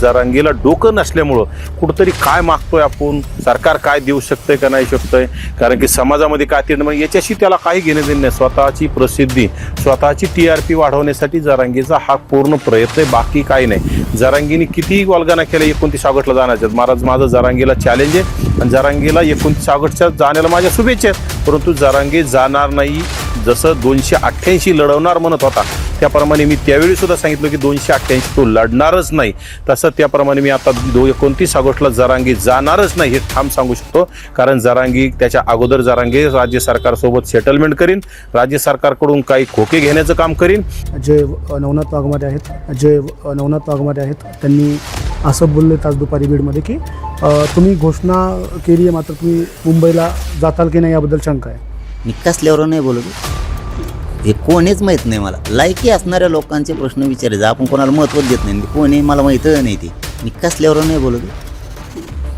जरांगीला डोकं नसल्यामुळं कुठंतरी काय मागतोय आपण? सरकार काय देऊ शकतंय का नाही शकतंय? कारण की समाजामध्ये काय ते म्हणजे याच्याशी त्याला काही घेणं देणं नाही. स्वतःची प्रसिद्धी स्वतःची टी आर पी वाढवण्यासाठी जरांगीचा हा पूर्ण प्रयत्न आहे बाकी काही नाही. जरांगीने कितीही वल्गना केल्या एकोणतीस ऑगस्टला जाण्याच्या महाराज माझं जरांगीला चॅलेंज आहे आणि जरांगीला एकोणतीस ऑगस्टच्या जाण्याला माझ्या शुभेच्छा आहेत. परंतु जरांगी जाणार नाही. जसं दोनशे अठ्ठ्याऐंशी लढवणार म्हणत होता त्याप्रमाणे मी त्यावेळी सुद्धा सांगितलं की दोनशे अठ्ठ्याऐंशी तो लढणारच नाही. तसं त्याप्रमाणे मी आता दो एकोणतीस ऑगस्टला जरांगी जाणारच नाही हे ठाम सांगू शकतो. कारण जरांगी त्याच्या अगोदर जरांगी राज्य सरकारसोबत सेटलमेंट करीन. राज्य सरकारकडून काही खोके घेण्याचं काम करीन. जे नवनाथ वाघमारे आहेत. जे नवनाथ वाघमारे आहेत. त्यांनी असं बोलले आज दुपारी बीडमध्ये की तुम्ही घोषणा केली आहे मात्र तुम्ही मुंबईला जाताल की नाही याबद्दल शंका आहे? मी कसल्यावर नाही बोलत. हे कोणीच माहीत नाही मला. लायकी असणाऱ्या लोकांचे प्रश्न विचारायचे. आपण कोणाला महत्त्व देत नाही. कोणी मला माहीत नाही ते. मी कसल्यावर नाही बोलत.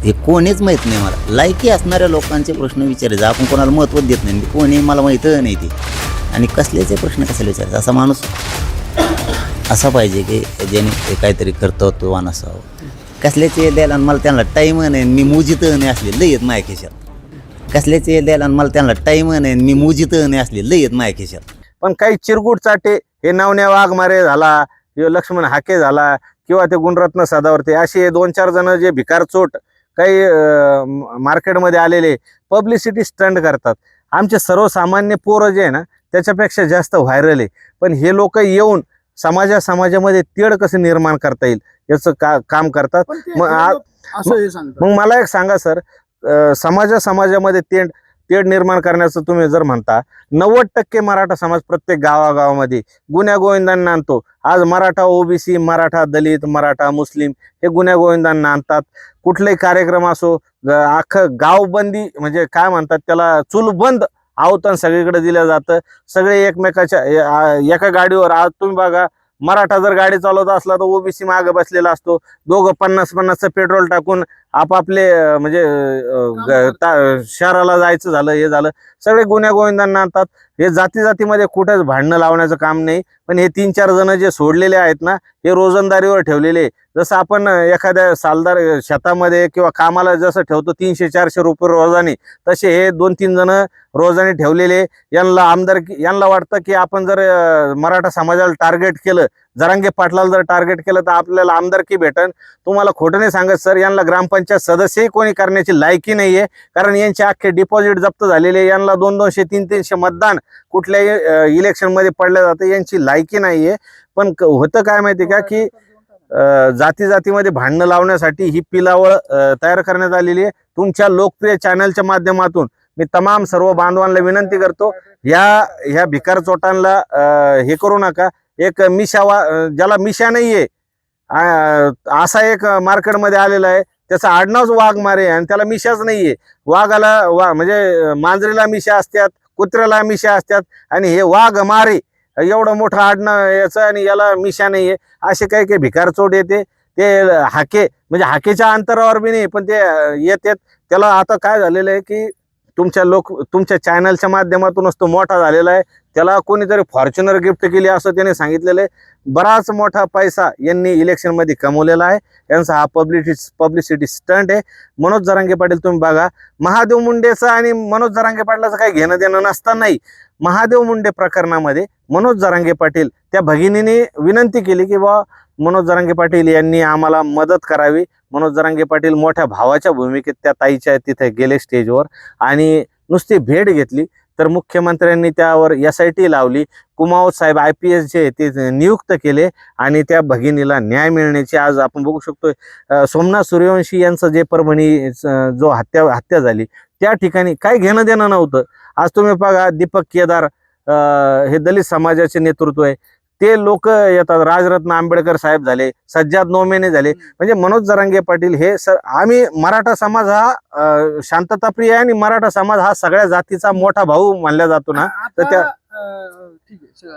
हे कोणीच माहीत नाही मला. लायकी असणाऱ्या लोकांचे प्रश्न विचारायचे. आपण कोणाला महत्त्व देत नाही. कोणी मला माहीत नाही ते. आणि कसल्याचे प्रश्न कशाला विचारायचे? असा माणूस असा पाहिजे की ज्याने ते काहीतरी कर्तृत्ववान असावं कसल्याचे द्यायला आणि मला त्यांना टाईम नाही मी मुजित नाही असले. लई येत माझ्या खिशात. कसल्याचे द्यायला आणि मला त्यांना टाईम नाही मी मुजित नाही असले. लई येत माझ्या खिशात. पण काही चिरगुट चाटे हे नवण्या वाघमारे झाला लक्ष्मण हाके झाला किंवा ते गुणरत्न सदावर्ते असे दोन चार जण जे भिकार चोट काही मार्केटमध्ये आलेले पब्लिसिटी स्टंट करतात. आमचे सर्वसामान्य पोरं जे आहे ना त्याच्यापेक्षा जास्त व्हायरल आहे. पण हे लोक येऊन समाजा समाजामध्ये तेढ कसं निर्माण करता येईल याचं का काम करतात. मग मग मला एक सांगा सर समाजा समाजामध्ये तेढ तेढ निर्माण करण्याचं तुम्ही जर म्हणता नव्वद टक्के मराठा समाज प्रत्येक गावागावामध्ये गुन्ह्यागोविंदांना आणतो. आज मराठा ओबीसी मराठा दलित मराठा मुस्लिम हे गुन्ह्यागोविंदांना आणतात. कुठलाही कार्यक्रम असो ग- अख्खं गावबंदी म्हणजे काय म्हणतात त्याला चूलबंद आवतन सगळीकडे दिलं जातं. सगळे एकमेकाच्या एका गाडीवर आज तुम्ही बघा मराठा जर गाडी चालवत असला तर ओबीसी मागे बसलेला असतो. दोघं पन्नास पन्नासचं पेट्रोल टाकून आपापले म्हणजे ग- ता- शहराला जायचं झालं हे झालं. सगळे गुन्ह्या गोविंदांना आणतात. हे जाती जातीमध्ये कुठेच भांडणं लावण्याचं काम नाही. पण हे तीन चार जण जे सोडलेले आहेत ना हे रोजंदारीवर ठेवलेले जसं आपण एखाद्या सालदार शेतामध्ये किंवा कामाला जसं ठेवतो तीनशे चारशे रुपये रोजाने तसे हे दोन तीन जण रोजाने ठेवलेले यांना आमदार यांना वाटतं की आपण जर मराठा समाजाला टार्गेट केलं जरांगे पाटलाला जर टार्गेट केलं तर आपल्याला आमदारकी भेटन. तुम्हाला खोटं नाही सांगत सर यांना ग्रामपंचायत सदस्यही कोणी करण्याची लायकी नाही आहे कारण यांचे अख्खे डिपॉझिट जप्त झालेले यांना दोन दोनशे तीन तीनशे मतदान कुठल्याही इलेक्शनमध्ये पडलं जातं यांची लायकी नाही आहे पण क- होतं काय माहिती का की जाती जातीमध्ये भांडणं लावण्यासाठी ही पिलावळ तयार करण्यात आलेली आहे. तुमच्या लोकप्रिय चॅनलच्या माध्यमातून मी तमाम सर्व बांधवांना विनंती करतो या ह्या भिकार चोटांना हे करू नका. एक मिशा वा ज्याला मिशा नाहीये आहे असा एक मार्केटमध्ये आलेला आहे. त्याचा आडनावच वाघ मारे आणि त्याला मिशाच नाहीये. वाघाला वा म्हणजे मांजरीला मिशा असतात कुत्र्याला मिशा असतात आणि हे वाघ मारे एवढं मोठं आडणं याचं आणि याला मिशा नाहीये. असे काही काही भिकार चोट येते. ते हाके म्हणजे हाकेच्या अंतरावर बी नाही पण ते येतात त्याला आता काय झालेलं आहे की तुमच्या लोक तुमच्या चॅनलच्या माध्यमातूनच तो मोठा झालेला आहे. त्याला कोणीतरी फॉर्च्युनर गिफ्ट केली असं त्याने सांगितलेलं आहे. बराच मोठा पैसा यांनी इलेक्शनमध्ये कमवलेला आहे. यांचा हा पब्लिसिटी पब्लिसिटी स्टंट आहे. मनोज जरांगे पाटील तुम्ही बघा. महादेव मुंडेचं आणि मनोज जरांगे पाटलाचं काही घेणं देणं नसतानाही महादेव मुंडे प्रकरणामध्ये मनोज जरांगे पाटील त्या भगिनीने विनंती केली की बा मनोज जरांगे पाटील यांनी आम्हाला मदत करावी. मनोज जरांगे पाटील मोठ्या भावाच्या भूमिकेत त्या ताईच्या तिथे गेले स्टेजवर आणि नुसती भेट घेतली. तर मुख्यमंत्र्यांनी त्यावर एस आय टी लावली. Kumawat Saheb I P S जे ते नियुक्त केले आणि त्या भगिनीला न्याय मिळण्याची आज आपण बघू शकतोय. सोमनाथ सूर्यवंशी यांचं जे परभणी जो हत्या हत्या झाली त्या ठिकाणी काय घेणं देणं नव्हतं. आज तुम्ही बघा दीपक केदार हे दलित समाजाचे नेतृत्व आहे. ते लोक येतात. राजरत्न आंबेडकर साहेब झाले सज्जाद नोमेने झाले. म्हणजे मनोज जरांगे पाटील हे सर आम्ही मराठा समाज हा शांतताप्रिय आहे आणि मराठा समाज हा सगळ्या जातीचा मोठा भाऊ मानला जातो ना. तर त्या ठीक आहे.